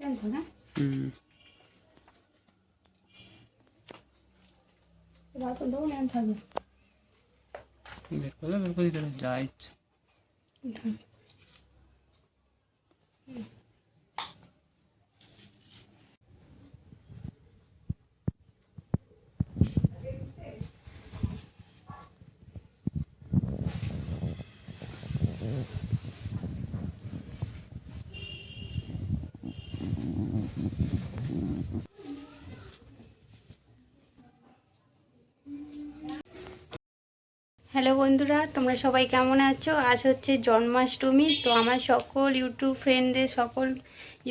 জানতো না হুম। এবার তো দৌড় না থাকবে বের করলে বের করে দিতে হবে, যা হ্যালো বন্ধুরা, তোমরা সবাই কেমন আছো? আজ হচ্ছে জন্মাষ্টমী, তো আমার সকল ইউটিউব ফ্রেন্ডদের সকল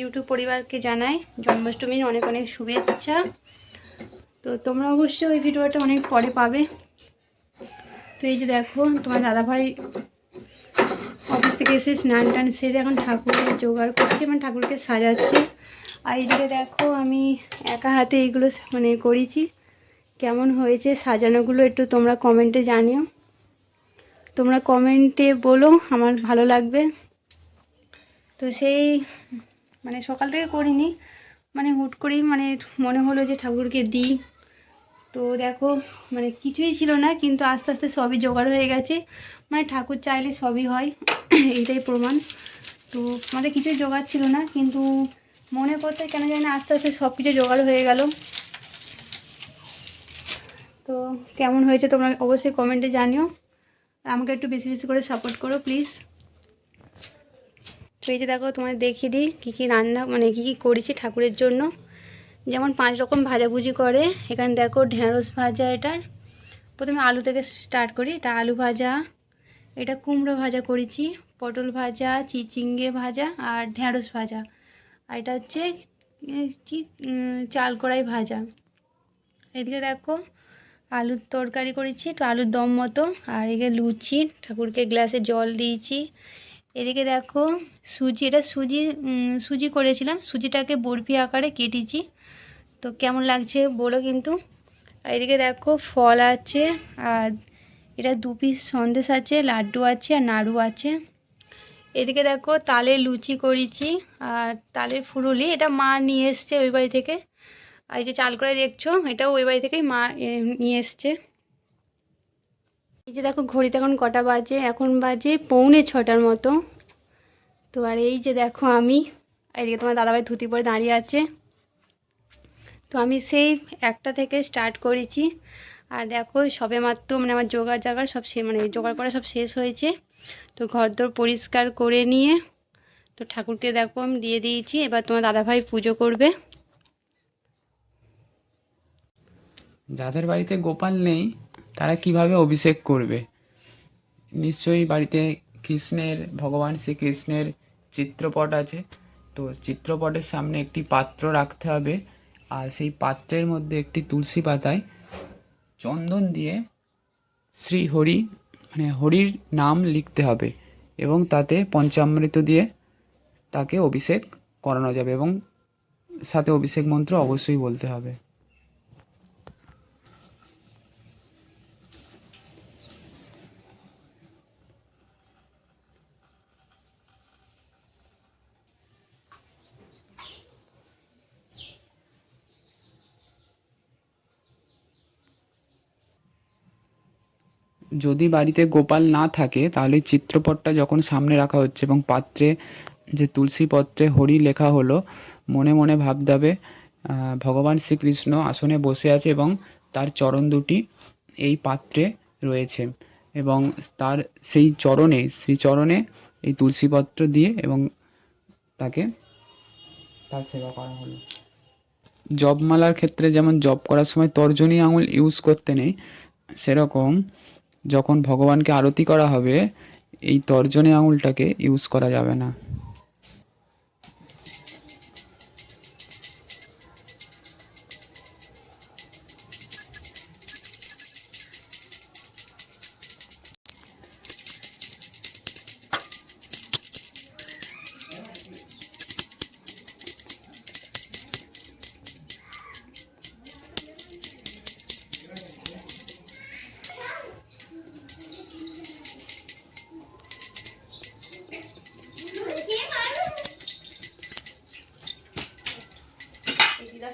ইউটিউব পরিবারকে জানাই জন্মাষ্টমীর অনেক অনেক শুভেচ্ছা। তো তোমরা অবশ্যই ওই ভিডিওটা অনেক পরে পাবে। তো এই যে দেখো, তোমার দাদাভাই অফিস থেকে এসে স্নান টান সেরে এখন ঠাকুরের জোগাড় করছে মানে ঠাকুরকে সাজাচ্ছে। আর এইদিকে দেখো, আমি একা হাতে এইগুলো মানে করেছি। কেমন হয়েছে সাজানোগুলো একটু তোমরা কমেন্টে জানিও। তোমরা কমেন্টে বলো, আমার ভালো লাগবে। তো সেই মানে সকাল থেকে করিনি মানে হুট করেই মানে মনে হলো যে ঠাকুরকে দিই। তো দেখো মানে কিছুই ছিল না, কিন্তু আস্তে আস্তে সবই জোগাড় হয়ে গেছে। মানে ঠাকুর চাইলে সবই হয়, এইটাই প্রমাণ। তো আমাদের কিছুই জোগাড় ছিল না, কিন্তু মনে করতে কেন জানি না, আস্তে আস্তে সব কিছু জোগাড় হয়ে গেল। তো কেমন হয়েছে তোমরা অবশ্যই কমেন্টে জানিও। আমাকে একটু বেশি বেশি করে সাপোর্ট করো প্লিজ তো এই যে দেখো তোমাদের দেখিয়ে দিই কী কী রান্না মানে কী কী করেছি ঠাকুরের জন্য। যেমন পাঁচ রকম ভাজাভুজি করে, এখানে দেখো ঢেঁড়স ভাজা এটার। প্রথমে আলু থেকে স্টার্ট করি, এটা আলু ভাজা, এটা কুমড়ো ভাজা করেছি, পটল ভাজা, চিচিঙ্গে ভাজা আর ঢেঁড়স ভাজা। আর এটা হচ্ছে কি চাল কড়াই ভাজা। এদিকে দেখো আলুর তরকারি করেছি তো আলুর দম মতো। আর এদিকে লুচি, ঠাকুরকে গ্লাসে জল দিয়েছি। এদিকে দেখো, সুজি, এটা সুজি সুজি করেছিলাম। সুজিটাকে বরফি আকারে কেটেছি। তো কেমন লাগছে বলো কিন্তু। আর এদিকে দেখো, ফল আছে, আর এটা দু পিস সন্দেশ আছে, লাড্ডু আছে, আর নাড়ু আছে। এদিকে দেখো, তালের লুচি করেছি, আর তালের ফুরুলি, এটা মা নিয়ে এসছে ওই বাড়ি থেকে। আর এই যে চাল করে দেখছ, এটাও ওই বাড়ি থেকেই মা নিয়ে এসছে। এই যে দেখো, ঘড়িতে এখন কটা বাজে, এখন বাজে পৌনে ছটার মতো। তো আর এই যে দেখো আমি এদিকে তোমার দাদাভাই ধুতি পরে দাঁড়িয়ে আছে। তো আমি সেই একটা থেকে স্টার্ট করেছি। আর দেখো, সবে মাত্র মানে আমার জোগাড় জাগাড় সব সে মানে জোগাড় করা সব শেষ হয়েছে। তো ঘরদোর পরিষ্কার করে নিয়ে, তো ঠাকুরকে দেখো আমি দিয়ে দিয়েছি। এবার তোমার দাদাভাই পুজো করবে। যাদের বাড়িতে গোপাল নেই, তারা কীভাবে অভিষেক করবে? নিশ্চয়ই বাড়িতে কৃষ্ণের, ভগবান শ্রীকৃষ্ণের চিত্রপট আছে। তো চিত্রপটের সামনে একটি পাত্র রাখতে হবে, আর সেই পাত্রের মধ্যে একটি তুলসী পাতায় চন্দন দিয়ে শ্রী হরি মানে হরির নাম লিখতে হবে এবং তাতে পঞ্চামৃত দিয়ে তাকে অভিষেক করানো যাবে এবং সাথে অভিষেক মন্ত্র অবশ্যই বলতে হবে। যদি বাড়িতে গোপাল না থাকে, তাহলে চিত্রপটটা যখন সামনে রাখা হচ্ছে এবং পাত্রে যে তুলসী পত্রে হরি লেখা হলো, মনে মনে ভাবতে হবে ভগবান শ্রীকৃষ্ণ আসনে বসে আছে এবং তার চরণ দুটি এই পাত্রে রয়েছে এবং তার সেই চরণে, শ্রীচরণে এই তুলসীপত্র দিয়ে এবং তাকে তার সেবা করা হলো। জপমালার ক্ষেত্রে যেমন জপ করার সময় তর্জনী আঙুল ইউজ করতে নেই, সেরকম যখন ভগবানকে আরতি করা হবে এই তর্জনী আঙুলটাকে ইউজ করা যাবে না।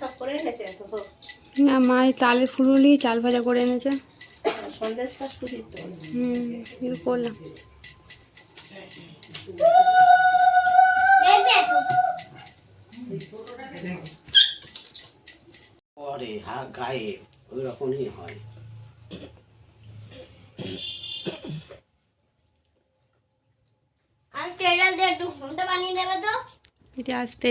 সব করে এনেছে তো না মা এই তালের ফুলুলি চাল ভাজা করে এনেছে। সন্দেশটা সুজিত হুম এগুলো করলাম। পরে হা গায়ে ওই রকমই হয়। আর টেডাল দিয়ে একটু ঘুমটা বানিয়ে দেবে তো? এটা আসতে।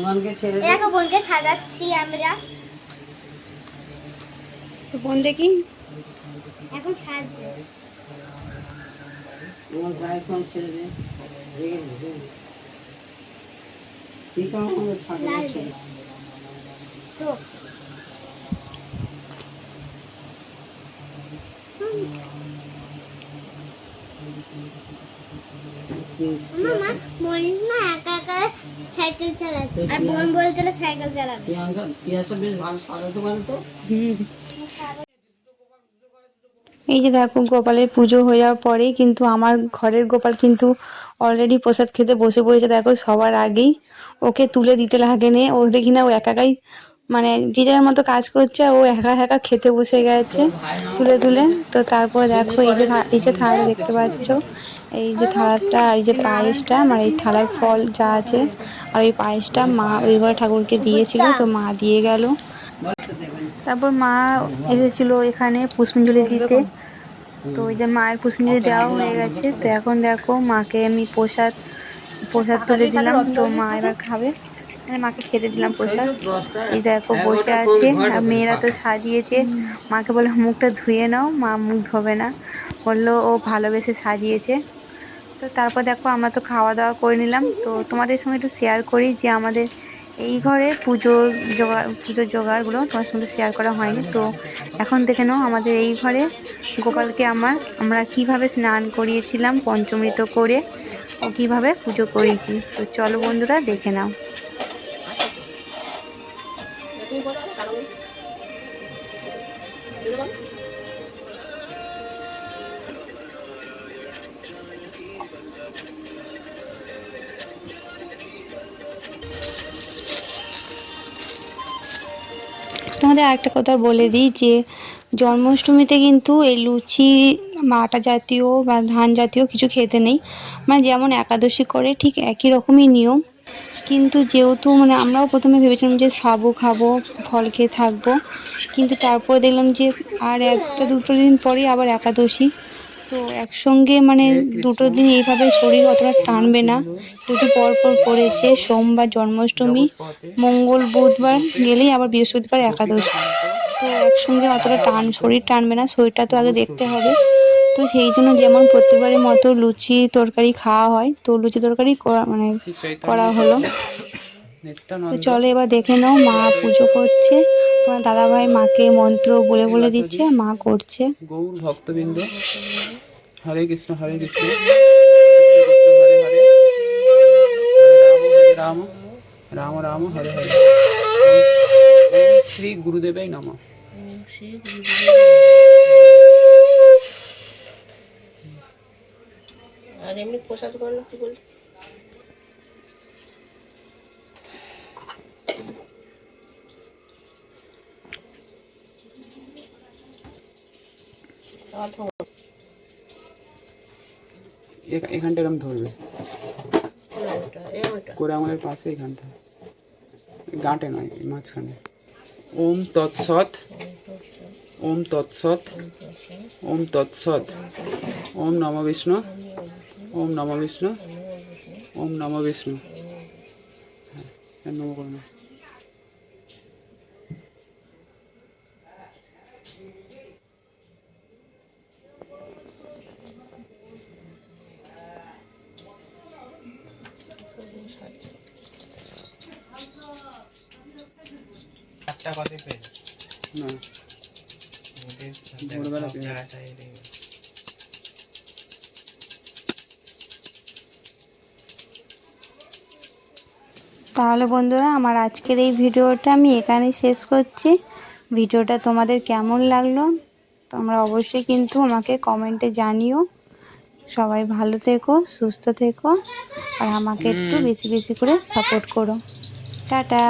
সুমনকে ছেড়ে দে। দেখো বোনকে সাজাচ্ছি আমরা। তো বোন দেখি। এখন সাজছে। তোমার গায়ে ফোন ছেড়ে দে? রেগে নে, রেগে নে। শিখা আমাদের ফাঁকা লাল ছেড়ে তো। মামা মনিস না একা একা সাইকেল চালাচ্ছে। আর বোন বলছিল সাইকেল চালাবে। প্রিয়াঙ্কা প্রিয়াসা বেশ ভালো সাজাতে পারে তো? এই যে দেখো গোপালের পুজো হয়ে যাওয়ার পরেই কিন্তু আমার ঘরের গোপাল কিন্তু অলরেডি প্রসাদ খেতে বসে পড়েছে। দেখো সবার আগেই ওকে তুলে দিতে লাগে নে। ও দেখি না ও একাকাই মানে যার মতো কাজ করছে, ও একা একা খেতে বসে গেছে তুলে তুলে। তো তারপর দেখো এই যে এই যে থালা দেখতে পাচ্ছ, এই যে থালাটা আর এই যে পায়েসটা মানে এই থালার ফল যা আছে, আর এই পায়েসটা মা ওই ঘরে ঠাকুরকে দিয়েছিল, তো মা দিয়ে গেল। তারপর মা এসেছিল এখানে পুষ্পাঞ্জলি দিতে। তো ওই যে মায়ের পুষ্পাঞ্জলি দেওয়া হয়ে গেছে। তো এখন দেখো মাকে আমি প্রসাদ প্রসাদ তুলে দিলাম, তো মা এবার খাবে। মানে মাকে খেতে দিলাম প্রসাদ। এই দেখো বসে আছে। আর মেয়েরা তো সাজিয়েছে। মাকে বলে মুখটা ধুয়ে নাও মা মুখ ধোবে না। বলল ও ভালোবেসে সাজিয়েছে। তো তারপর দেখো আমরা তো খাওয়া দাওয়া করে নিলাম। তো তোমাদের সঙ্গে একটু শেয়ার করি যে আমাদের এই ঘরে পুজোর জোগাড় পুজোর জোগাড়গুলো তোমার সঙ্গে শেয়ার করা হয়নি। তো এখন দেখে নাও আমাদের এই ঘরে গোপালকে আমার আমরা কীভাবে স্নান করিয়েছিলাম পঞ্চমৃত করে ও কীভাবে পুজো করিয়েছি তো চলো বন্ধুরা দেখে নাও। তোমাদের আরেকটা কথা বলে দিই যে জন্মাষ্টমীতে কিন্তু এই লুচি বা আটা জাতীয় বা ধান জাতীয় কিছু খেতে নেই। মানে যেমন একাদশী করে ঠিক একই রকমই নিয়ম। কিন্তু যেহেতু মানে আমরাও প্রথমে ভেবেছিলাম যে সাবু খাব, ফল খেয়ে থাকব। কিন্তু তারপর দেখলাম যে আর একটা দুটো দিন পরেই আবার একাদশী। তো একসঙ্গে মানে দুটো দিন এইভাবে শরীর অতটা টানবে না। দুটো পর পর পড়েছে সোমবার জন্মাষ্টমী মঙ্গল বুধবার গেলেই আবার বৃহস্পতিবার একাদশী। তো একসঙ্গে অতটা টান শরীর টানবে না শরীরটা তো আগে দেখতে হবে। তো সেই জন্য যেমন প্রত্যেকবারের মতো লুচি তরকারি খাওয়া হয় তো লুচি তরকারি করা মানে করা হলো। তো চলো এবার দেখে নাও মা পুজো করছে। তোমার দাদাভাই মাকে মন্ত্র বলে বলে দিচ্ছে মা করছে। গৌর ভক্তবৃন্দ। হরে কৃষ্ণ হরে কৃষ্ণ। কৃষ্ণ কৃষ্ণ হরে হরে। হরে রাম রাম। রাম হরে হরে। শ্রী গুরুদেবাই নমঃ। আর এমনি প্রসাদ করল কি বলছে? এখানটা এরকম ধরবে। করে আমাদের পাশে এখানটা। গাঁটে নয় মাঝখানে। ওম তৎসৎ ওম তৎসৎ ওম তৎসৎ ওম নম বিষ্ণু ওম নম বিষ্ণু ওম নম বিষ্ণু। হ্যাঁ নম করে তাহলে বন্ধুরা আমার আজকের এই ভিডিওটা আমি এখানেই শেষ করছি। ভিডিওটা তোমাদের কেমন লাগল তোমরা অবশ্যই কিন্তু আমাকে কমেন্টে জানিও। সবাই ভালো থেকো সুস্থ থেকো আর আমাকে একটু বেশি বেশি করে সাপোর্ট করো। টাটা।